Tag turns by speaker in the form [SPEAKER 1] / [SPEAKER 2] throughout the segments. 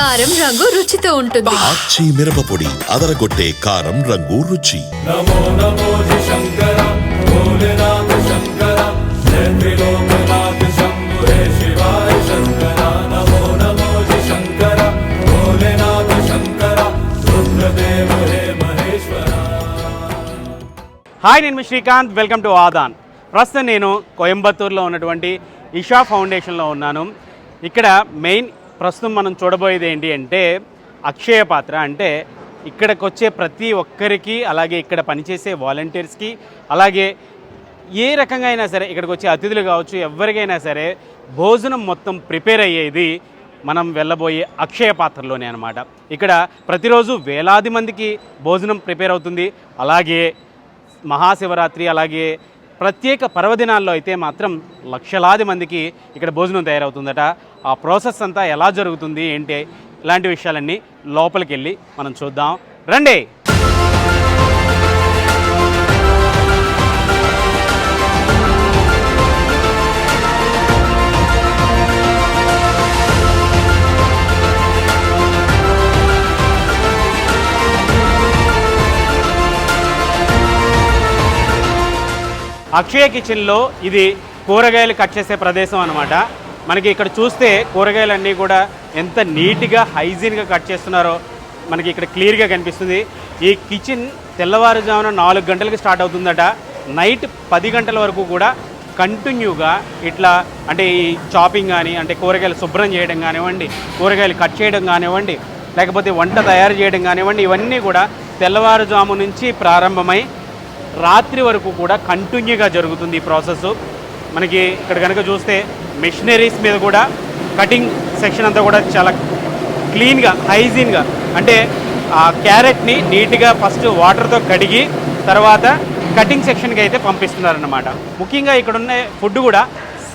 [SPEAKER 1] కారం రంగు రుచితో ఉంటుంది.
[SPEAKER 2] ఆచి మిరపపొడి అదరగొట్టే కారం రంగు రుచి.
[SPEAKER 3] నమో నమో జి శంకర భోలేనాథ శంకర జయ త్రిలోకనాథ శంభురే శివాయ శంకర. నమో నమో జి శంకర భోలేనాథ శంకర రుద్రదేవ హే మహేశ్వర.
[SPEAKER 4] హాయ్ నేను మీ శ్రీకాంత్. వెల్కమ్ టు ఆదాన్. ప్రస్తుతం నేను కోయంబత్తూరులో ఉన్నటువంటి ఇషా ఫౌండేషన్లో ఉన్నాను. ఇక్కడ మెయిన్ ప్రస్తుతం మనం చూడబోయేది ఏంటి అంటే అక్షయ పాత్ర. అంటే ఇక్కడికి వచ్చే ప్రతి ఒక్కరికి అలాగే ఇక్కడ పనిచేసే వాలంటీర్స్కి అలాగే ఏ రకంగా అయినా సరే ఇక్కడికి వచ్చే అతిథులు కావచ్చు ఎవరికైనా సరే భోజనం మొత్తం ప్రిపేర్ అయ్యేది మనం వెళ్ళబోయే అక్షయ పాత్రలోనే అనమాట ఇక్కడ ప్రతిరోజు వేలాది మందికి భోజనం ప్రిపేర్ అవుతుంది. అలాగే మహాశివరాత్రి అలాగే ప్రత్యేక పర్వదినాల్లో అయితే మాత్రం లక్షలాది మందికి ఇక్కడ భోజనం తయారవుతుందట. ఆ ప్రాసెస్ అంతా ఎలా జరుగుతుంది ఏంటి ఇలాంటి విషయాలన్నీ లోపలికి వెళ్ళి మనం చూద్దాం. రండి! అక్షయ కిచెన్లో ఇది కూరగాయలు కట్ చేసే ప్రదేశం అనమాట మనకి ఇక్కడ చూస్తే కూరగాయలన్నీ కూడా ఎంత నీట్గా హైజీన్గా కట్ చేస్తున్నారో మనకి ఇక్కడ క్లియర్గా కనిపిస్తుంది. ఈ కిచెన్ తెల్లవారుజామున నాలుగు గంటలకు స్టార్ట్ అవుతుందట. నైట్ పది గంటల వరకు కూడా కంటిన్యూగా ఇట్లా అంటే ఈ చాపింగ్ కానీ అంటే కూరగాయలు శుభ్రం చేయడం కానివ్వండి కూరగాయలు కట్ చేయడం కానివ్వండి లేకపోతే వంట తయారు చేయడం కానివ్వండి ఇవన్నీ కూడా తెల్లవారుజాము నుంచి ప్రారంభమై రాత్రి వరకు కూడా కంటిన్యూగా జరుగుతుంది ఈ ప్రాసెస్ మనకి ఇక్కడ కనుక చూస్తే మిషనరీస్ మీద కూడా కటింగ్ సెక్షన్ అంతా కూడా చాలా క్లీన్గా హైజీన్గా అంటే ఆ క్యారెట్ని నీట్గా ఫస్ట్ వాటర్తో కడిగి తర్వాత కటింగ్ సెక్షన్కి అయితే పంపిస్తున్నారన్నమాట. ముఖ్యంగా ఇక్కడ ఉన్న ఫుడ్ కూడా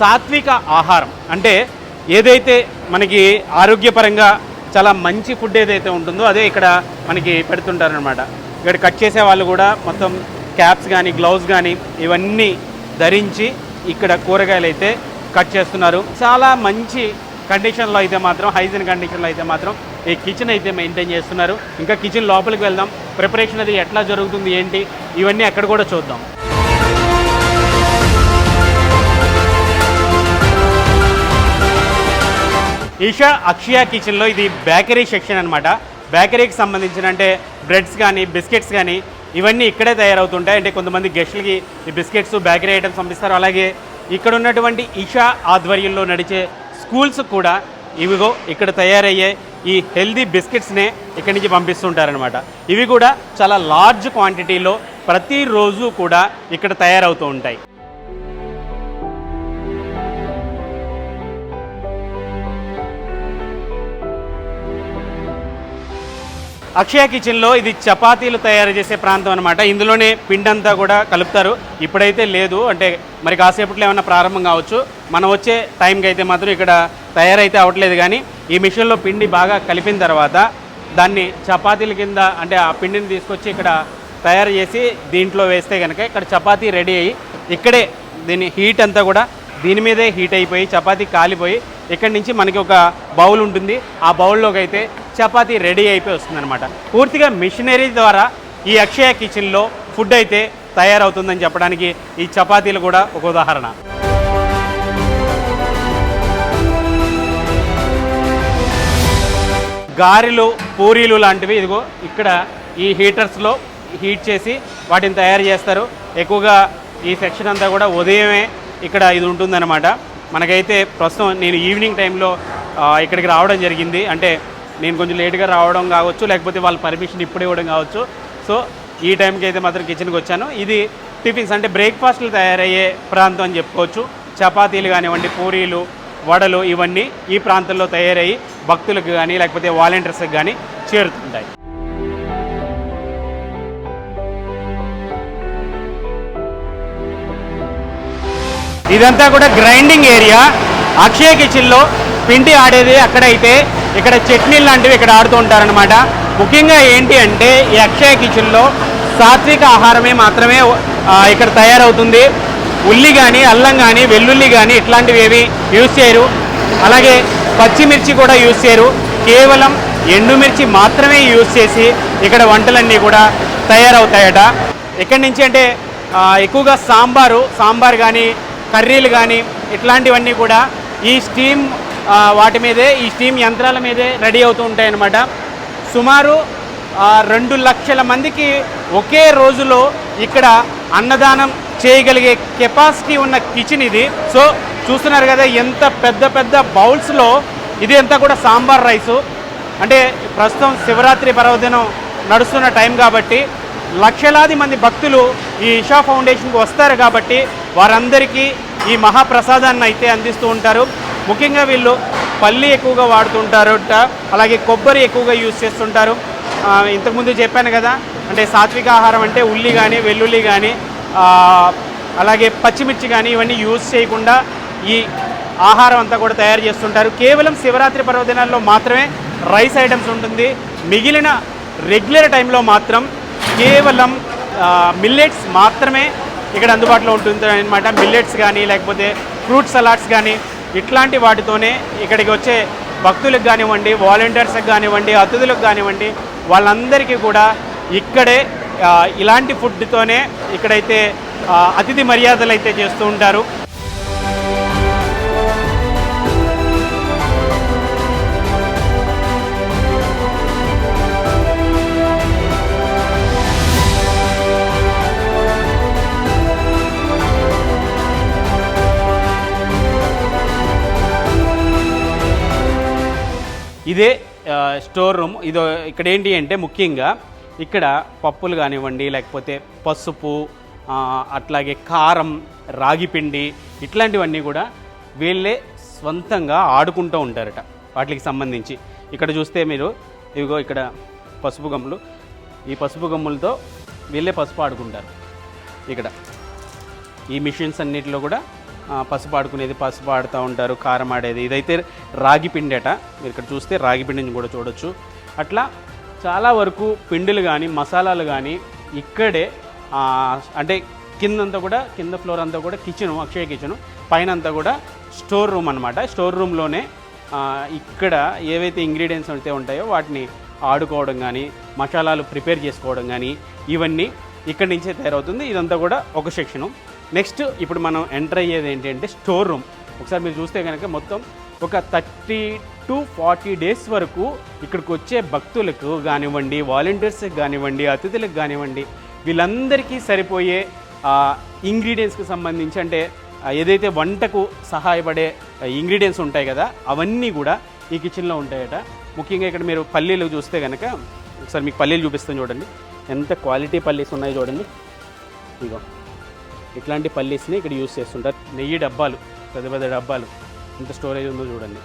[SPEAKER 4] సాత్విక ఆహారం. అంటే ఏదైతే మనకి ఆరోగ్యపరంగా చాలా మంచి ఫుడ్ ఏదైతే ఉంటుందో అదే ఇక్కడ మనకి పెడుతుంటారనమాట ఇక్కడ కట్ చేసే వాళ్ళు కూడా మొత్తం క్యాప్స్ కానీ గ్లౌస్ కానీ ఇవన్నీ ధరించి ఇక్కడ కూరగాయలు అయితే కట్ చేస్తున్నారు. చాలా మంచి కండిషన్లో అయితే మాత్రం హైజీన్ కండిషన్లో అయితే మాత్రం ఈ కిచెన్ అయితే మెయింటైన్ చేస్తున్నారు. ఇంకా కిచెన్ లోపలికి వెళ్దాం. ప్రిపరేషన్ అది ఎట్లా జరుగుతుంది ఏంటి? ఇవన్నీ అక్కడ కూడా చూద్దాం. ఈషా అక్షయ కిచెన్లో ఇది బేకరీ సెక్షన్ అనమాట బేకరీకి సంబంధించిన అంటే బ్రెడ్స్ కానీ బిస్కెట్స్ కానీ ఇవన్నీ ఇక్కడే తయారవుతుంటాయి. అంటే కొంతమంది గెస్టులకి ఈ బిస్కెట్స్ బేకరీ ఐటమ్స్ పంపిస్తారు. అలాగే ఇక్కడ ఉన్నటువంటి ఈషా ఆధ్వర్యంలో నడిచే స్కూల్స్ కూడా ఇవిగో ఇక్కడ తయారయ్యే ఈ హెల్దీ బిస్కెట్స్నే ఇక్కడి నుంచి పంపిస్తుంటారనమాట ఇవి కూడా చాలా లార్జ్ క్వాంటిటీలో ప్రతిరోజు కూడా ఇక్కడ తయారవుతూ ఉంటాయి. అక్షయ కిచెన్లో ఇది చపాతీలు తయారు చేసే ప్రాంతం అనమాట ఇందులోనే పిండంతా కూడా కలుపుతారు. ఇప్పుడైతే లేదు. అంటే మరి కాసేపట్లో ఏమైనా ప్రారంభం కావచ్చు. మనం వచ్చే టైంకి అయితే మాత్రం ఇక్కడ తయారైతే అవ్వట్లేదు కానీ ఈ మిషన్లో పిండి బాగా కలిపిన తర్వాత దాన్ని చపాతీల కింద అంటే ఆ పిండిని తీసుకొచ్చి ఇక్కడ తయారు చేసి దీంట్లో వేస్తే కనుక ఇక్కడ చపాతీ రెడీ అయ్యి ఇక్కడే దీని హీట్ అంతా కూడా దీని మీదే హీట్ అయిపోయి చపాతీ కాలిపోయి ఇక్కడి నుంచి మనకి ఒక బౌల్ ఉంటుంది. ఆ బౌల్లోకి అయితే చపాతీ రెడీ అయిపోయి వస్తుందన్నమాట. పూర్తిగా మిషనరీ ద్వారా ఈ అక్షయ కిచెన్లో ఫుడ్ అయితే తయారవుతుందని చెప్పడానికి ఈ చపాతీలు కూడా ఒక ఉదాహరణ. గారెలు పూరీలు లాంటివి ఇదిగో ఇక్కడ ఈ హీటర్స్లో హీట్ చేసి వాటిని తయారు చేస్తారు. ఎక్కువగా ఈ సెక్షన్ అంతా కూడా ఉదయమే ఇక్కడ ఇది ఉంటుందన్నమాట. మనకైతే ప్రస్తుతం నేను ఈవినింగ్ టైంలో ఇక్కడికి రావడం జరిగింది. అంటే నేను కొంచెం లేట్గా రావడం కావచ్చు లేకపోతే వాళ్ళ పర్మిషన్ ఇప్పుడు ఇవ్వడం కావచ్చు. సో ఈ టైంకి అయితే మాత్రం కిచెన్కి వచ్చాను. ఇది టిఫిన్స్ అంటే బ్రేక్ఫాస్ట్లు తయారయ్యే ప్రాంతం అని చెప్పుకోవచ్చు. చపాతీలు కానివ్వండి పూరీలు వడలు ఇవన్నీ ఈ ప్రాంతంలో తయారయ్యి భక్తులకు కానీ లేకపోతే వాలంటీర్స్కి కానీ చేరుతుంటాయి. ఇదంతా కూడా గ్రైండింగ్ ఏరియా అక్షయ కిచెన్లో పిండి ఆడేది అక్కడైతే ఇక్కడ చట్నీలు లాంటివి ఇక్కడ ఆడుతూ ఉంటారనమాట ముఖ్యంగా ఏంటి అంటే ఈ అక్షయ కిచెన్లో సాత్విక ఆహారమే మాత్రమే ఇక్కడ తయారవుతుంది. ఉల్లి కానీ అల్లం కానీ వెల్లుల్లి కానీ ఇట్లాంటివి ఏవి యూజ్ చేయరు. అలాగే పచ్చిమిర్చి కూడా యూజ్ చేయరు. కేవలం ఎండుమిర్చి మాత్రమే యూజ్ చేసి ఇక్కడ వంటలన్నీ కూడా తయారవుతాయట. ఇక్కడి నుంచి అంటే ఎక్కువగా సాంబారు సాంబార్ కానీ కర్రీలు కానీ ఇట్లాంటివన్నీ కూడా ఈ స్టీమ్ వాటి మీదే ఈ స్టీమ్ యంత్రాల మీదే రెడీ అవుతూ ఉంటాయన్నమాట. సుమారు రెండు లక్షల మందికి ఒకే రోజులో ఇక్కడ అన్నదానం చేయగలిగే కెపాసిటీ ఉన్న కిచెన్ ఇది. సో చూస్తున్నారు కదా ఎంత పెద్ద పెద్ద బౌల్స్లో ఇది అంతా కూడా సాంబార్ రైసు. అంటే ప్రస్తుతం శివరాత్రి పర్వదినం నడుస్తున్న టైం కాబట్టి లక్షలాది మంది భక్తులు ఈ ఇషా ఫౌండేషన్కి వస్తారు కాబట్టి వారందరికీ ఈ మహాప్రసాదాన్ని అయితే అందిస్తూ ఉంటారు. ముఖ్యంగా వీళ్ళు పల్లి ఎక్కువగా వాడుతుంటారు అలాగే కొబ్బరి ఎక్కువగా యూజ్ చేస్తుంటారు. ఇంతకుముందు చెప్పాను కదా అంటే సాత్విక ఆహారం అంటే ఉల్లి కానీ వెల్లుల్లి కానీ అలాగే పచ్చిమిర్చి కానీ ఇవన్నీ యూజ్ చేయకుండా ఈ ఆహారం అంతా కూడా తయారు చేస్తుంటారు. కేవలం శివరాత్రి పర్వదినాల్లో మాత్రమే రైస్ ఐటమ్స్ ఉంటుంది. మిగిలిన రెగ్యులర్ టైంలో మాత్రం కేవలం మిల్లెట్స్ మాత్రమే ఇక్కడ అందుబాటులో ఉంటుంది అనమాట మిల్లెట్స్ కానీ లేకపోతే ఫ్రూట్ సలాడ్స్ కానీ ఇట్లాంటి వాటితోనే ఇక్కడికి వచ్చే భక్తులకు కానివ్వండి వాలంటీర్స్కి కానివ్వండి అతిథులకు కానివ్వండి వాళ్ళందరికీ కూడా ఇక్కడే ఇలాంటి ఫుడ్తోనే ఇక్కడైతే అతిథి మర్యాదలు అయితే చేస్తూ ఉంటారు. ఇదే స్టోర్ రూమ్ ఇది ఇక్కడ ఏంటి అంటే ముఖ్యంగా ఇక్కడ పప్పులు కానివ్వండి లేకపోతే పసుపు అట్లాగే కారం రాగిపిండి ఇట్లాంటివన్నీ కూడా వీళ్ళే స్వంతంగా ఆడుకుంటూ ఉంటారట వాటికి సంబంధించి. ఇక్కడ చూస్తే మీరు ఇదిగో ఇక్కడ పసుపు గమ్ములు. ఈ పసుపు గమ్ములతో వీళ్ళే పసుపు ఆడుకుంటారు. ఇక్కడ ఈ మిషన్స్ అన్నిటిలో కూడా పసుపు ఆడుకునేది పసుపు ఆడుతూ ఉంటారు కారం ఆడేది. ఇదైతే రాగి పిండేట. మీరు ఇక్కడ చూస్తే రాగి పిండిని కూడా చూడొచ్చు. అట్లా చాలా వరకు పిండిలు కానీ మసాలాలు కానీ ఇక్కడే అంటే కిందంతా కూడా కింద ఫ్లోర్ అంతా కూడా కిచెను అక్షయ కిచెను. పైన అంతా కూడా స్టోర్ రూమ్ అనమాట స్టోర్ రూమ్లోనే ఇక్కడ ఏవైతే ఇంగ్రీడియంట్స్ అయితే ఉంటాయో వాటిని ఆడుకోవడం కానీ మసాలాలు ప్రిపేర్ చేసుకోవడం కానీ ఇవన్నీ ఇక్కడి నుంచే తయారవుతుంది. ఇదంతా కూడా ఒక సెక్షను. నెక్స్ట్ ఇప్పుడు మనం ఎంటర్ అయ్యేది ఏంటంటే స్టోర్ రూమ్. ఒకసారి మీరు చూస్తే కనుక మొత్తం ఒక థర్టీ టు ఫార్టీ డేస్ వరకు ఇక్కడికి వచ్చే భక్తులకు కానివ్వండి వాలంటీర్స్కి కానివ్వండి అతిథులకు కానివ్వండి వీళ్ళందరికీ సరిపోయే ఇంగ్రీడియంట్స్కి సంబంధించి అంటే ఏదైతే వంటకు సహాయపడే ఇంగ్రీడియంట్స్ ఉంటాయి కదా అవన్నీ కూడా ఈ కిచెన్లో ఉంటాయట. ముఖ్యంగా ఇక్కడ మీరు పల్లీలు చూస్తే కనుక ఒకసారి మీకు పల్లీలు చూపిస్తాను చూడండి. ఎంత క్వాలిటీ పల్లీస్ ఉన్నాయో చూడండి. ఇగో ఇట్లాంటి పల్లీస్ని ఇక్కడ యూస్ చేస్తుంటారు. నెయ్యి డబ్బాలు పెద్ద పెద్ద డబ్బాలు. ఎంత స్టోరేజ్ ఉందో చూడండి.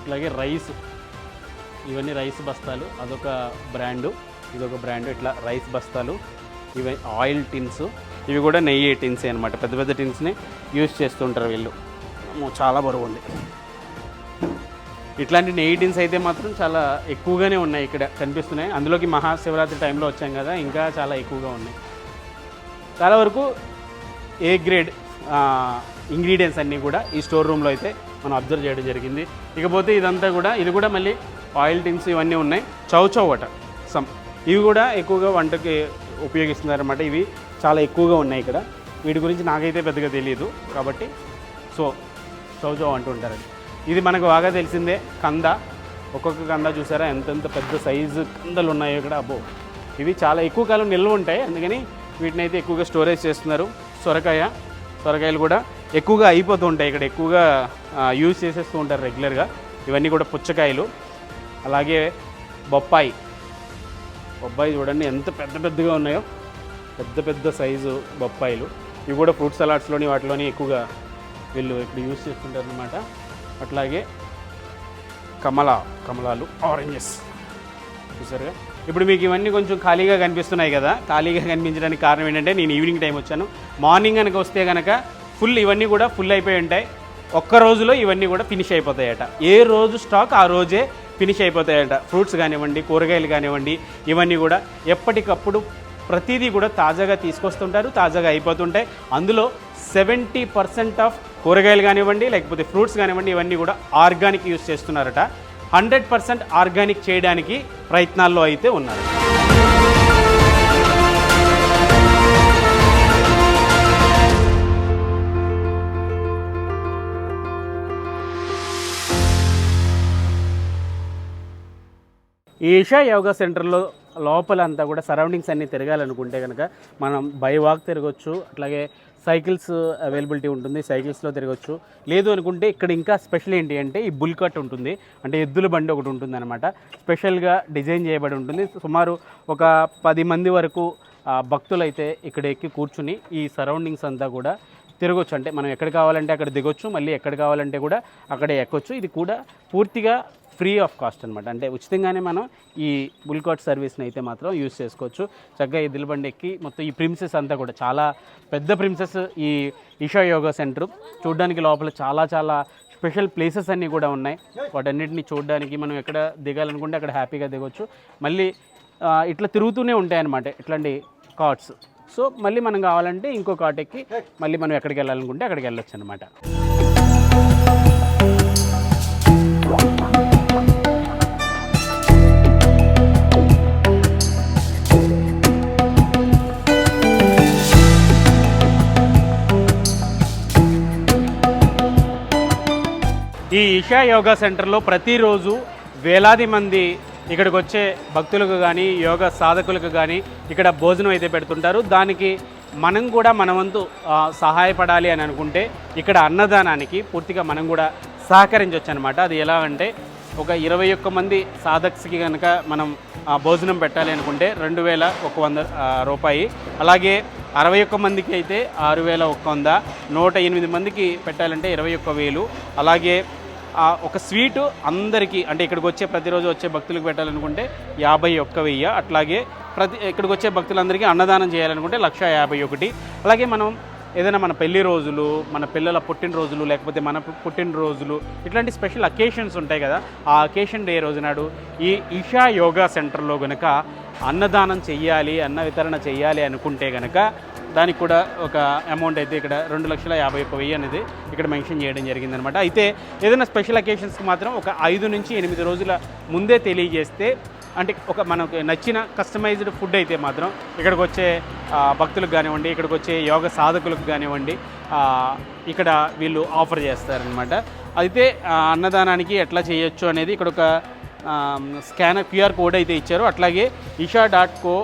[SPEAKER 4] ఇట్లాగే రైస్ ఇవన్నీ రైస్ బస్తాలు అదొక బ్రాండు ఇదొక బ్రాండు. ఇట్లా రైస్ బస్తాలు ఇవి ఆయిల్ టిన్స్ ఇవి కూడా నెయ్యి టిన్స్ అనమాట పెద్ద పెద్ద టిన్స్ని యూస్ చేస్తుంటారు వీళ్ళు. చాలా బరువు ఉంది. ఇట్లాంటి నెయ్యి టిన్స్ అయితే మాత్రం చాలా ఎక్కువగానే ఉన్నాయి ఇక్కడ కనిపిస్తున్నాయి. అందులోకి మహాశివరాత్రి టైంలో వచ్చాం కదా ఇంకా చాలా ఎక్కువగా ఉన్నాయి. చాలా వరకు ఏ గ్రేడ్ ఇంగ్రీడియంట్స్ అన్నీ కూడా ఈ స్టోర్ రూమ్లో అయితే మనం అబ్జర్వ్ చేయడం జరిగింది. ఇకపోతే ఇదంతా కూడా ఇది కూడా మళ్ళీ ఆయిల్ టిన్స్ ఇవన్నీ ఉన్నాయి. చౌచౌవట సమ్ ఇవి కూడా ఎక్కువగా వంటకి ఉపయోగిస్తున్నారన్నమాట. ఇవి చాలా ఎక్కువగా ఉన్నాయి ఇక్కడ. వీటి గురించి నాకైతే పెద్దగా తెలియదు కాబట్టి సో చౌచౌ అంటూ ఉంటారండి. ఇది మనకు బాగా తెలిసిందే కంద. ఒక్కొక్క కంద చూసారా? ఎంతెంత పెద్ద సైజు కందలు ఉన్నాయో ఇక్కడ. అబ్బో! ఇవి చాలా ఎక్కువ కాలం నిల్వ ఉంటాయి. అందుకని వీటిని అయితే ఎక్కువగా స్టోరేజ్ చేస్తున్నారు. సొరకాయ సొరకాయలు కూడా ఎక్కువగా అయిపోతూ ఉంటాయి. ఇక్కడ ఎక్కువగా యూజ్ చేసేస్తూ ఉంటారు రెగ్యులర్గా ఇవన్నీ కూడా పుచ్చకాయలు. అలాగే బొప్పాయి. బొప్పాయి చూడండి ఎంత పెద్ద పెద్దగా ఉన్నాయో. పెద్ద పెద్ద సైజు బొప్పాయిలు. ఇవి కూడా ఫ్రూట్ సలాడ్స్లోని వాటిలోని ఎక్కువగా వీళ్ళు ఇక్కడ యూజ్ చేస్తుంటారు అనమాట అట్లాగే కమలా కమలాలు ఆరెంజెస్ చూసారుగా? ఇప్పుడు మీకు ఇవన్నీ కొంచెం ఖాళీగా కనిపిస్తున్నాయి కదా. ఖాళీగా కనిపించడానికి కారణం ఏంటంటే నేను ఈవినింగ్ టైం వచ్చాను. మార్నింగ్ కనుక వస్తే కనుక ఫుల్ ఇవన్నీ కూడా ఫుల్ అయిపోయి ఉంటాయి. ఒక్క రోజులో ఇవన్నీ కూడా ఫినిష్ అయిపోతాయట. ఏ రోజు స్టాక్ ఆ రోజే ఫినిష్ అయిపోతాయట. ఫ్రూట్స్ కానివ్వండి కూరగాయలు కానివ్వండి ఇవన్నీ కూడా ఎప్పటికప్పుడు ప్రతిదీ కూడా తాజాగా తీసుకొస్తుంటారు తాజాగా అయిపోతుంటాయి. అందులో సెవెంటీ పర్సెంట్ ఆఫ్ కూరగాయలు కానివ్వండి లేకపోతే ఫ్రూట్స్ కానివ్వండి ఇవన్నీ కూడా ఆర్గానిక్ యూస్ చేస్తున్నారట. హండ్రెడ్ పర్సెంట్ ఆర్గానిక్ చేయడానికి ప్రయత్నాల్లో అయితే ఉన్నారు. ఏషియా ఈషా యోగా సెంటర్లో లోపలంతా కూడా సరౌండింగ్స్ అన్నీ తిరగాలనుకుంటే కనుక మనం బై వాక్ తిరగొచ్చు అట్లాగే సైకిల్స్ అవైలబిలిటీ ఉంటుంది సైకిల్స్లో తిరగచ్చు. లేదు అనుకుంటే ఇక్కడ ఇంకా స్పెషల్ ఏంటి అంటే ఈ బుల్ కట్ ఉంటుంది అంటే ఎద్దుల బండి ఒకటి ఉంటుంది అనమాట స్పెషల్గా డిజైన్ చేయబడి ఉంటుంది. సుమారు ఒక పది మంది వరకు భక్తులు భక్తులైతే ఇక్కడ ఎక్కి కూర్చుని ఈ సరౌండింగ్స్ అంతా కూడా తిరగొచ్చు. అంటే మనం ఎక్కడ కావాలంటే అక్కడ దిగొచ్చు మళ్ళీ ఎక్కడ కావాలంటే కూడా అక్కడే ఎక్కొచ్చు. ఇది కూడా పూర్తిగా ఫ్రీ ఆఫ్ కాస్ట్ అనమాట అంటే ఉచితంగానే మనం ఈ బుల్కాట్ సర్వీస్ని అయితే మాత్రం యూస్ చేసుకోవచ్చు. చక్కగా ఈ దిల్బండి ఎక్కి మొత్తం ఈ ప్రిన్సెస్ అంతా కూడా చాలా పెద్ద ప్రిన్సెస్ ఈ ఈషా యోగా సెంటర్. చూడడానికి లోపల చాలా చాలా స్పెషల్ ప్లేసెస్ అన్నీ కూడా ఉన్నాయి. వాటన్నిటిని చూడడానికి మనం ఎక్కడ దిగాలనుకుంటే అక్కడ హ్యాపీగా దిగొచ్చు. మళ్ళీ ఇట్లా తిరుగుతూనే ఉంటాయన్నమాట ఇట్లాంటి కార్ట్స్. సో మళ్ళీ మనం కావాలంటే ఇంకో కార్ట్ ఎక్కి మళ్ళీ మనం ఎక్కడికి వెళ్ళాలనుకుంటే అక్కడికి వెళ్ళొచ్చు అనమాట ఈ ఇషా యోగా సెంటర్లో ప్రతిరోజు వేలాది మంది ఇక్కడికి వచ్చే భక్తులకు కానీ యోగా సాధకులకు కానీ ఇక్కడ భోజనం అయితే పెడుతుంటారు. దానికి మనం కూడా మన వంతు సహాయపడాలి అని అనుకుంటే ఇక్కడ అన్నదానానికి పూర్తిగా మనం కూడా సహకరించవచ్చు అనమాట అది ఎలా అంటే ఒక ఇరవై ఒక్క మంది సాధక్స్కి కనుక మనం భోజనం పెట్టాలి అనుకుంటే రెండు వేల ఒక వంద రూపాయి. అలాగే అరవై ఒక్క మందికి అయితే ఆరు వేల ఒక్క వంద నూట ఎనిమిది మందికి పెట్టాలంటే ఇరవై ఒక్క వేలు. అలాగే ఒక స్వీటు అందరికీ అంటే ఇక్కడికి వచ్చే ప్రతిరోజు వచ్చే భక్తులకు పెట్టాలనుకుంటే యాభై ఒక్క వెయ్యి. అట్లాగే ప్రతి ఇక్కడికి వచ్చే భక్తులందరికీ అన్నదానం చేయాలనుకుంటే లక్ష యాభై ఒకటి. అలాగే మనం ఏదైనా మన పెళ్ళి రోజులు మన పిల్లల పుట్టినరోజులు లేకపోతే మన పుట్టినరోజులు ఇట్లాంటి స్పెషల్ అకేషన్స్ ఉంటాయి కదా ఆ అకేషన్ డే రోజు నాడు ఈ ఈషా యోగా సెంటర్లో గనక అన్నదానం చెయ్యాలి అన్న వితరణ చెయ్యాలి అనుకుంటే గనక దానికి కూడా ఒక అమౌంట్ అయితే ఇక్కడ రెండు లక్షల యాభై ఒక్క వెయ్యి అనేది ఇక్కడ మెన్షన్ చేయడం జరిగిందనమాట. అయితే ఏదైనా స్పెషల్ అకేషన్స్కి మాత్రం ఒక ఐదు నుంచి ఎనిమిది రోజుల ముందే తెలియజేస్తే అంటే ఒక మనకు నచ్చిన కస్టమైజ్డ్ ఫుడ్ అయితే మాత్రం ఇక్కడికి వచ్చే భక్తులకు కానివ్వండి ఇక్కడికి వచ్చే యోగ సాధకులకు కానివ్వండి ఇక్కడ వీళ్ళు ఆఫర్ చేస్తారనమాట. అయితే అన్నదానానికి ఎట్లా చేయొచ్చు అనేది ఇక్కడ ఒక స్కానర్ క్యూఆర్ కోడ్ అయితే ఇచ్చారు. అట్లాగే Isha dot co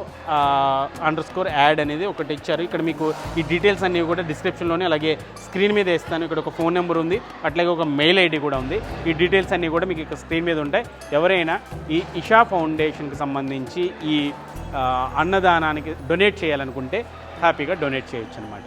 [SPEAKER 4] underscore ad అనేది ఒకటి ఇచ్చారు. ఇక్కడ మీకు ఈ డీటెయిల్స్ అన్నీ కూడా డిస్క్రిప్షన్లోనే అలాగే స్క్రీన్ మీద వేస్తాను. ఇక్కడ ఒక ఫోన్ నెంబర్ ఉంది. అట్లాగే ఒక మెయిల్ ఐడి కూడా ఉంది. ఈ డీటెయిల్స్ అన్నీ కూడా మీకు ఇక్కడ స్క్రీన్ మీద ఉంటాయి. ఎవరైనా ఈ ఇషా ఫౌండేషన్కి సంబంధించి ఈ అన్నదానానికి డొనేట్ చేయాలనుకుంటే హ్యాపీగా డొనేట్ చేయొచ్చు అనమాట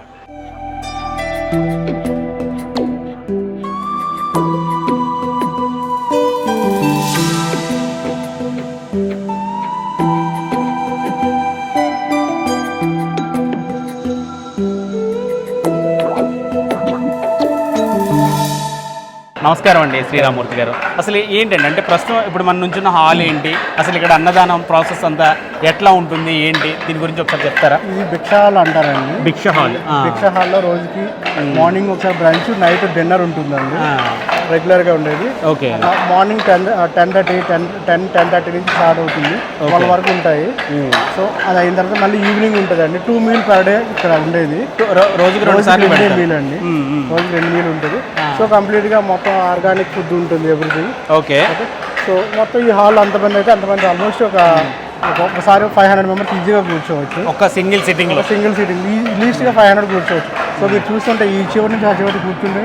[SPEAKER 4] నమస్కారం అండి శ్రీరామూర్తి గారు. అసలు ఏంటండి అంటే ప్రస్తుతం ఇప్పుడు మన నుంచున్న హాల్ ఏంటి? అసలు ఇక్కడ అన్నదానం ప్రాసెస్ అంతా ఎట్లా ఉంటుంది ఏంటి? దీని గురించి ఒకసారి చెప్తారా?
[SPEAKER 5] ఇది భిక్ష హాల్ అంటారండి.
[SPEAKER 4] భిక్ష హాల్
[SPEAKER 5] భిక్ష హాల్లో రోజుకి మార్నింగ్ ఒకసారి బ్రంచ్ నైట్ డిన్నర్ ఉంటుందండి. రెగ్యులర్గా ఉండేది.
[SPEAKER 4] Okay.
[SPEAKER 5] Morning ten ten thirty ten ten ten thirty నుంచి స్టార్ట్ అవుతుంది. వాళ్ళ వరకు ఉంటాయి. సో అది అయిన తర్వాత మళ్ళీ ఈవినింగ్ ఉంటుందండి. టూ మీల్ పర్ డే ఇక్కడ ఉండేది.
[SPEAKER 4] రోజుకి రెండు.
[SPEAKER 5] మీల్ అండి. రోజుకి రెండు మీల్ ఉంటుంది. సో కంప్లీట్గా మొత్తం ఆర్గానిక్ ఫుడ్ ఉంటుంది ఎవ్రీథింగ్.
[SPEAKER 4] ఓకే.
[SPEAKER 5] సో మొత్తం ఈ హాల్ అంతమంది అయితే అంతమంది ఆల్మోస్ట్ ఒక ఒక- ఒకసారి ఫైవ్ హండ్రెడ్ మెంబర్స్ ఈజీగా కూర్చోవచ్చు.
[SPEAKER 4] ఒక సింగిల్ సిట్టింగ్
[SPEAKER 5] సింగిల్ సీటింగ్ లీస్ట్గా ఫైవ్ హండ్రెడ్ కూర్చోవచ్చు. సో మీరు చూస్తుంటే ఈ చివరి నుంచి ఆ చివరి కూర్చుంటే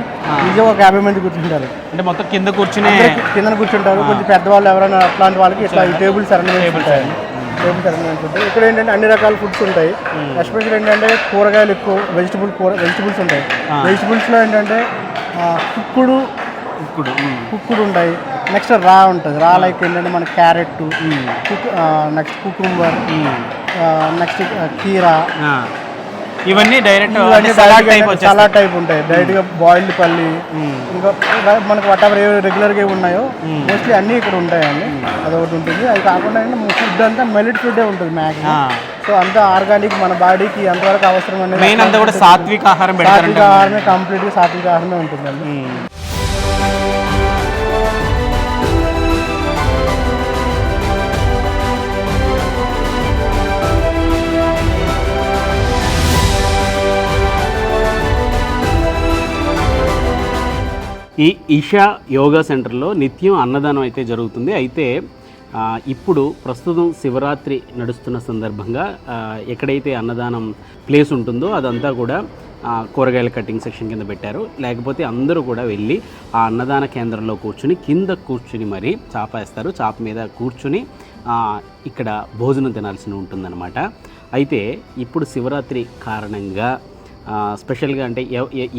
[SPEAKER 5] ఈజీగా ఒక యాభై మంది కూర్చుంటారు.
[SPEAKER 4] అంటే మొత్తం కింద కూర్చునే
[SPEAKER 5] కింద కూర్చుంటారు. కొంచెం పెద్దవాళ్ళు ఎవరైనా అట్లాంటి వాళ్ళకి ఇట్లా ఈ టేబుల్స్ అరేంజ్మెంట్స్ ఉంటాయి. టేబుల్స్ అరేంజ్మెంట్స్ ఉంటాయి. ఇక్కడ ఏంటంటే అన్ని రకాల ఫుడ్స్ ఉంటాయి. ఎస్పెషల్ ఏంటంటే కూరగాయలు ఎక్కువ వెజిటబుల్ కూర వెజిటబుల్స్ ఉంటాయి. వెజిటబుల్స్లో ఏంటంటే కుక్కుడు
[SPEAKER 4] ఇప్పుడు
[SPEAKER 5] కుక్కుడు ఉంటాయి. నెక్స్ట్ రా ఉంటుంది. రా లైక్ ఏంటంటే మన carrot cook next cucumber next కీరా
[SPEAKER 4] ఇవన్నీ direct salad type
[SPEAKER 5] salad type ఉంటాయి. డైరెక్ట్గా బాయిల్డ్ పల్లి ఇంకా ర- మనకు వాట్ ఎవర్ ఏ రెగ్యులర్గా ఉన్నాయో మోస్ట్లీ అన్ని ఇక్కడ ఉంటాయండి. అదొకటి ఉంటుంది. అది కాకుండా ఫుడ్ అంతా మెలిట్ ఫుడ్ ఉంటుంది మ్యాక్సిమం సో అంతా ఆర్గానిక్ మన బాడీకి ఎంతవరకు అవసరం అనేది
[SPEAKER 4] మెయిన్ అంతా కూడా సాత్విక ఆహారం
[SPEAKER 5] సాత్విక ఆహారమే కంప్లీట్గా సాత్విక ఆహారమే ఉంటుందండి.
[SPEAKER 4] ఈ ఈషా యోగా సెంటర్లో నిత్యం అన్నదానం అయితే జరుగుతుంది. అయితే ఇప్పుడు ప్రస్తుతం శివరాత్రి నడుస్తున్న సందర్భంగా ఎక్కడైతే అన్నదానం ప్లేస్ ఉంటుందో అదంతా కూడా కూరగాయల కటింగ్ సెక్షన్ కింద పెట్టారు. లేకపోతే అందరూ కూడా వెళ్ళి ఆ అన్నదాన కేంద్రంలో కూర్చుని కింద కూర్చుని మరి చాప వేస్తారు. చాప మీద కూర్చుని ఇక్కడ భోజనం తినాల్సి ఉంటుందన్నమాట. అయితే ఇప్పుడు శివరాత్రి కారణంగా స్పెషల్గా అంటే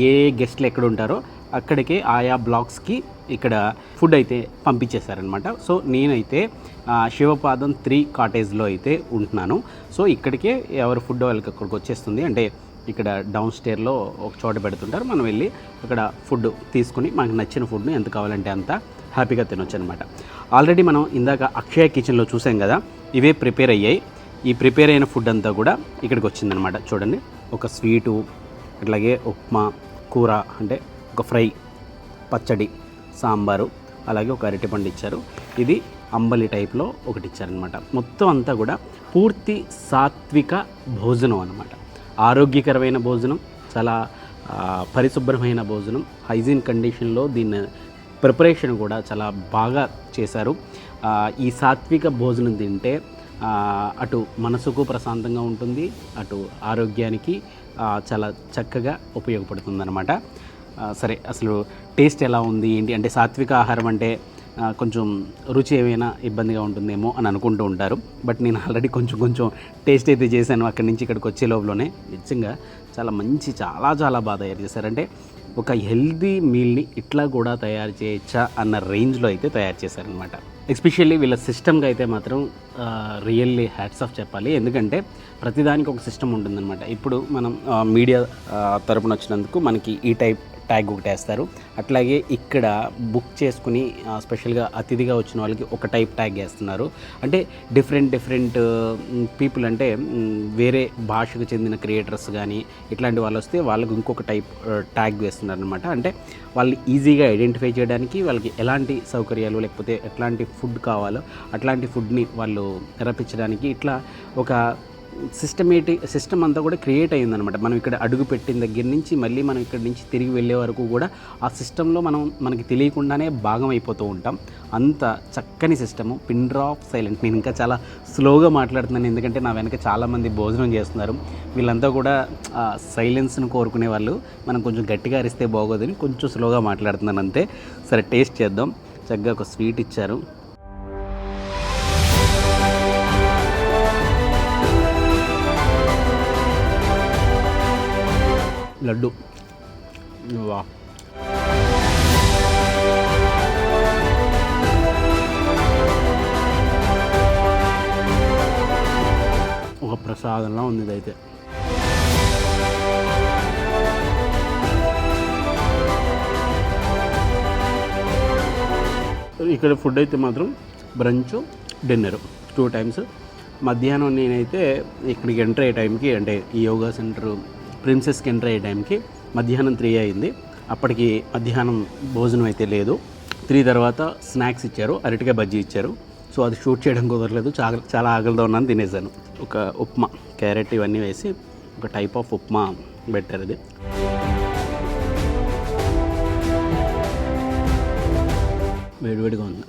[SPEAKER 4] ఏ గెస్ట్లు ఎక్కడ ఉంటారో అక్కడికే ఆయా బ్లాక్స్కి ఇక్కడ ఫుడ్ అయితే పంపించేశారనమాట సో నేనైతే శివపాదం త్రీ కాటేజ్లో అయితే ఉంటున్నాను. సో ఇక్కడికే ఎవరు ఫుడ్ వాళ్ళకి అక్కడికి వచ్చేస్తుంది. అంటే ఇక్కడ డౌన్ స్టేర్లో ఒక చోట పెడుతుంటారు. మనం వెళ్ళి అక్కడ ఫుడ్ తీసుకుని మనకు నచ్చిన ఫుడ్ని ఎంత కావాలంటే అంత హ్యాపీగా తినొచ్చు అనమాట ఆల్రెడీ మనం ఇందాక అక్షయ కిచెన్లో చూసాం కదా ఇవే ప్రిపేర్ అయ్యాయి. ఈ ప్రిపేర్ అయిన ఫుడ్ అంతా కూడా ఇక్కడికి వచ్చిందనమాట చూడండి ఒక స్వీటు అట్లాగే ఉప్మా కూర అంటే ఒక ఫ్రై పచ్చడి సాంబారు అలాగే ఒక అరటిపండు ఇచ్చారు. ఇది అంబలి టైప్లో ఒకటి ఇచ్చారనమాట మొత్తం అంతా కూడా పూర్తి సాత్విక భోజనం అనమాట ఆరోగ్యకరమైన భోజనం చాలా పరిశుభ్రమైన భోజనం హైజీన్ కండిషన్లో దీన్ని ప్రిపరేషన్ కూడా చాలా బాగా చేశారు. ఈ సాత్విక భోజనం తింటే అటు మనసుకు ప్రశాంతంగా ఉంటుంది అటు ఆరోగ్యానికి చాలా చక్కగా ఉపయోగపడుతుందన్నమాట. సరే అసలు టేస్ట్ ఎలా ఉంది ఏంటి? అంటే సాత్విక ఆహారం అంటే కొంచెం రుచి ఏమైనా ఇబ్బందిగా ఉంటుందేమో అని అనుకుంటూ ఉంటారు. బట్ నేను ఆల్రెడీ కొంచెం కొంచెం టేస్ట్ అయితే చేశాను అక్కడి నుంచి ఇక్కడికి వచ్చే లోపలనే. నిజంగా చాలా మంచి చాలా చాలా బాగా తయారు చేశారంటే ఒక హెల్దీ మీల్ని ఇట్లా కూడా తయారు చేయొచ్చా అన్న రేంజ్లో అయితే తయారు చేశారనమాట ఎస్పెషల్లీ వీళ్ళ సిస్టమ్గా అయితే మాత్రం రియల్లీ హ్యాట్స్ ఆఫ్ చెప్పాలి. ఎందుకంటే ప్రతిదానికి ఒక సిస్టమ్ ఉంటుందన్నమాట. ఇప్పుడు మనం మీడియా తరపున వచ్చినందుకు మనకి ఈ టైప్ ట్యాగ్ ఒకటి వేస్తారు. అట్లాగే ఇక్కడ బుక్ చేసుకుని స్పెషల్గా అతిథిగా వచ్చిన వాళ్ళకి ఒక టైప్ ట్యాగ్ వేస్తున్నారు. అంటే డిఫరెంట్ డిఫరెంట్ పీపుల్ అంటే వేరే భాషకు చెందిన క్రియేటర్స్ కానీ ఇట్లాంటి వాళ్ళు వస్తే వాళ్ళకి ఇంకొక టైప్ ట్యాగ్ వేస్తున్నారు అనమాట అంటే వాళ్ళు ఈజీగా ఐడెంటిఫై చేయడానికి వాళ్ళకి ఎలాంటి సౌకర్యాలు లేకపోతే ఎట్లాంటి ఫుడ్ కావాలో అట్లాంటి ఫుడ్ని వాళ్ళు రప్పించడానికి ఇట్లా ఒక సిస్టమేటిక్ సిస్టమ్ అంతా కూడా క్రియేట్ అయ్యిందనమాట మనం ఇక్కడ అడుగు పెట్టిన దగ్గర నుంచి మళ్ళీ మనం ఇక్కడ నుంచి తిరిగి వెళ్ళే వరకు కూడా ఆ సిస్టంలో మనం మనకి తెలియకుండానే భాగం అయిపోతూ ఉంటాం. అంత చక్కని సిస్టము పిన్ డ్రాప్ సైలెంట్ నేను ఇంకా చాలా స్లోగా మాట్లాడుతున్నాను ఎందుకంటే నా వెనక చాలామంది భోజనం చేస్తున్నారు. వీళ్ళంతా కూడా సైలెన్స్ను కోరుకునే వాళ్ళు. మనం కొంచెం గట్టిగా అరిస్తే బాగోదని కొంచెం స్లోగా మాట్లాడుతున్నాను అంతే. సరే టేస్ట్ చేద్దాం. చక్కగా ఒక స్వీట్ ఇచ్చారు. లడ్డు. వా. ఒక ప్రసాదంలా ఉంది ఇదైతే. ఇక్కడ ఫుడ్ అయితే మాత్రం బ్రంచ్ డిన్నర్. Two times. మధ్యాహ్నం నేనైతే ఇక్కడికి ఎంటర్ అయ్యే టైంకి అంటే ఈ యోగా సెంటర్ ప్రిన్సెస్కి ఎంటర్ అయ్యే టైంకి మధ్యాహ్నం త్రీ అయింది. అప్పటికి మధ్యాహ్నం భోజనం అయితే లేదు. త్రీ తర్వాత స్నాక్స్ ఇచ్చారు అరటికాయ బజ్జీ ఇచ్చారు. సో అది షూట్ చేయడం కుదరలేదు. చాలా చాలా ఆకలితో ఉన్నాను తినేసాను. ఒక ఉప్మా క్యారెట్ ఇవన్నీ వేసి ఒక టైప్ ఆఫ్ ఉప్మా పెట్టారు ఇది. వేడివేడిగా ఉంది.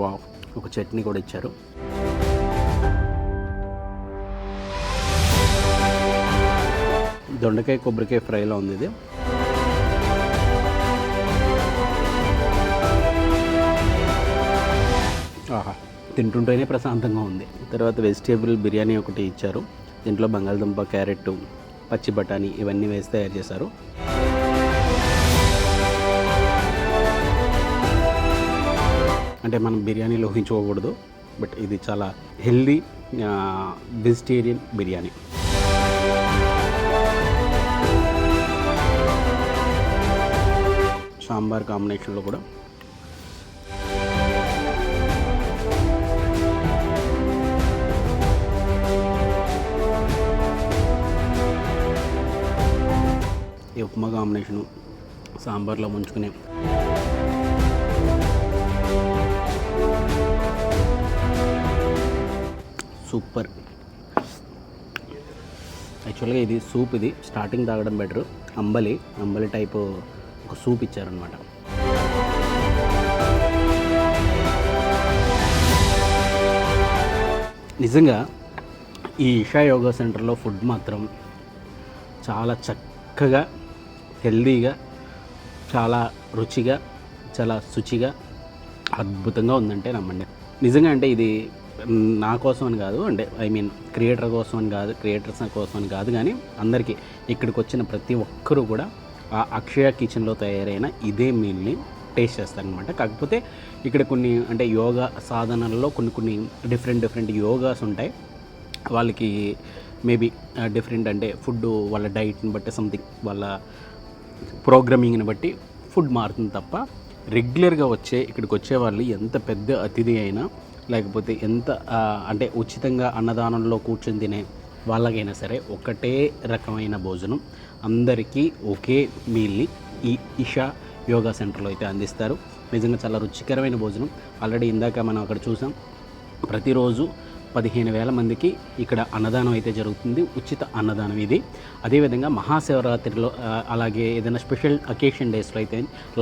[SPEAKER 4] వావ్ ఒక చట్నీ కూడా ఇచ్చారు. దొండకాయ కొబ్బరికాయ ఫ్రైలో ఉంది ఇది. ఆహా తింటుంటేనే ప్రశాంతంగా ఉంది. తర్వాత వెజిటేబుల్ బిర్యానీ ఒకటి ఇచ్చారు. దీంట్లో బంగాళదుంప క్యారెట్ పచ్చి బఠానీ ఇవన్నీ వేసి తయారు చేశారు. అంటే మనం బిర్యానీలో ఊహించుకోకూడదు బట్ ఇది చాలా హెల్దీ వెజిటేరియన్ బిర్యానీ. సాంబార్ కాంబినేషన్లో కూడా. ఈ ఉప్మా కాంబినేషను సాంబార్లో ముంచుకునే. సూపర్. యాక్చువల్గా ఇది సూప్ ఇది. స్టార్టింగ్ తాగడం బెటర్. అంబలి అంబలి టైపు చూపించారనమాట. సూప్ ఇచ్చారనమాట నిజంగా ఈ ఇషా యోగా సెంటర్లో ఫుడ్ మాత్రం చాలా చక్కగా హెల్దీగా చాలా రుచిగా చాలా శుచిగా అద్భుతంగా ఉందంటే నమ్మండి. నిజంగా అంటే ఇది నా కోసం అని కాదు అంటే ఐ మీన్ క్రియేటర్ కోసం అని కాదు క్రియేటర్స్ కోసం అని కాదు కానీ అందరికీ ఇక్కడికి వచ్చిన ప్రతి ఒక్కరూ కూడా అక్షయ కిచెన్లో తయారైన ఇదే మీల్ని టేస్ట్ చేస్తారనమాట కాకపోతే ఇక్కడ కొన్ని అంటే యోగా సాధనల్లో కొన్ని కొన్ని డిఫరెంట్ డిఫరెంట్ యోగాస్ ఉంటాయి. వాళ్ళకి మేబీ డిఫరెంట్ అంటే ఫుడ్ వాళ్ళ డైట్ని బట్టి సంథింగ్ వాళ్ళ ప్రోగ్రామింగ్ని బట్టి ఫుడ్ మారుతుంది తప్ప రెగ్యులర్గా వచ్చే ఇక్కడికి వచ్చే వాళ్ళు ఎంత పెద్ద అతిథి అయినా లేకపోతే ఎంత అంటే ఉచితంగా అన్నదానంలో కూర్చొని తినే వాళ్ళకైనా సరే ఒకటే రకమైన భోజనం. అందరికీ ఒకే మీల్ని ఈ ఇషా యోగా సెంటర్లో అయితే అందిస్తారు. నిజంగా చాలా రుచికరమైన భోజనం. ఆల్రెడీ ఇందాక మనం అక్కడ చూసాం. ప్రతిరోజు పదిహేను వేల మందికి ఇక్కడ అన్నదానం అయితే జరుగుతుంది. ఉచిత అన్నదానం ఇది. అదేవిధంగా మహాశివరాత్రిలో అలాగే ఏదైనా స్పెషల్ అకేషన్ డేస్లో అయితే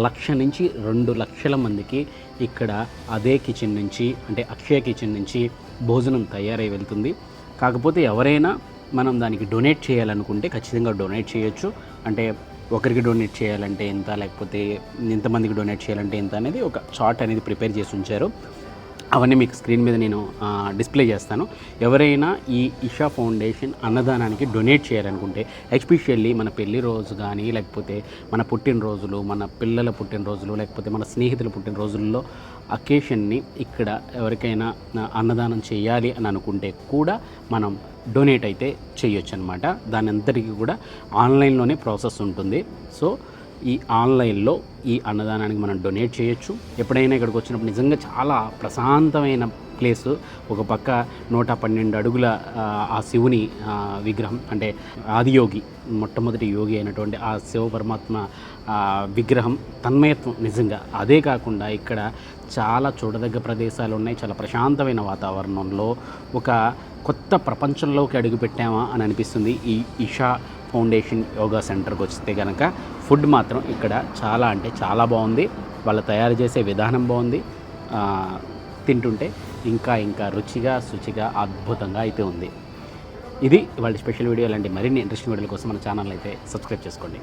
[SPEAKER 4] లక్ష నుంచి రెండు లక్షల మందికి ఇక్కడ అదే కిచెన్ నుంచి అంటే అక్షయ కిచెన్ నుంచి భోజనం తయారై వెళ్తుంది. కాకపోతే ఎవరైనా మనం దానికి డొనేట్ చేయాలనుకుంటే ఖచ్చితంగా డొనేట్ చేయొచ్చు. అంటే ఒకరికి డొనేట్ చేయాలంటే ఎంత లేకపోతే ఎంతమందికి డొనేట్ చేయాలంటే ఎంత అనేది ఒక చార్ట్ అనేది ప్రిపేర్ చేసి ఉంచారు. అవన్నీ మీకు స్క్రీన్ మీద నేను డిస్ప్లే చేస్తాను. ఎవరైనా ఈ ఇషా ఫౌండేషన్ అన్నదానానికి డొనేట్ చేయాలనుకుంటే ఎస్పెషల్లీ మన పెళ్ళి రోజు కానీ లేకపోతే మన పుట్టినరోజులు మన పిల్లల పుట్టినరోజులు లేకపోతే మన స్నేహితుల పుట్టినరోజుల్లో అకేషన్ని ఇక్కడ ఎవరికైనా అన్నదానం చేయాలి అని అనుకుంటే కూడా మనం డొనేట్ అయితే చేయొచ్చు అనమాట దాని అంతటికీ కూడా ఆన్లైన్లోనే ప్రాసెస్ ఉంటుంది. సో ఈ ఆన్లైన్లో ఈ అన్నదానానికి మనం డొనేట్ చేయొచ్చు. ఎప్పుడైనా ఇక్కడికి వచ్చినప్పుడు నిజంగా చాలా ప్రశాంతమైన ప్లేసు. ఒక పక్క నూట పన్నెండు అడుగుల ఆ, శివుని విగ్రహం అంటే ఆదియోగి మొట్టమొదటి యోగి అయినటువంటి ఆ శివ పరమాత్మ విగ్రహం తన్మయత్వం నిజంగా అదే కాకుండా ఇక్కడ చాలా చూడదగ్గ ప్రదేశాలు ఉన్నాయి. చాలా ప్రశాంతమైన వాతావరణంలో ఒక కొత్త ప్రపంచంలోకి అడుగుపెట్టామా అని అనిపిస్తుంది. ఈ ఇషా ఫౌండేషన్ యోగా సెంటర్కి వస్తే కనుక ఫుడ్ మాత్రం ఇక్కడ చాలా అంటే చాలా బాగుంది. వాళ్ళు తయారు చేసే విధానం బాగుంది. తింటుంటే ఇంకా ఇంకా రుచిగా శుచిగా అద్భుతంగా అయితే ఉంది. ఇది వాళ్ళ స్పెషల్ వీడియో లాంటి మరిన్ని ఇంట్రెస్టింగ్ వీడియోల కోసం మన ఛానల్ అయితే సబ్స్క్రైబ్ చేసుకోండి.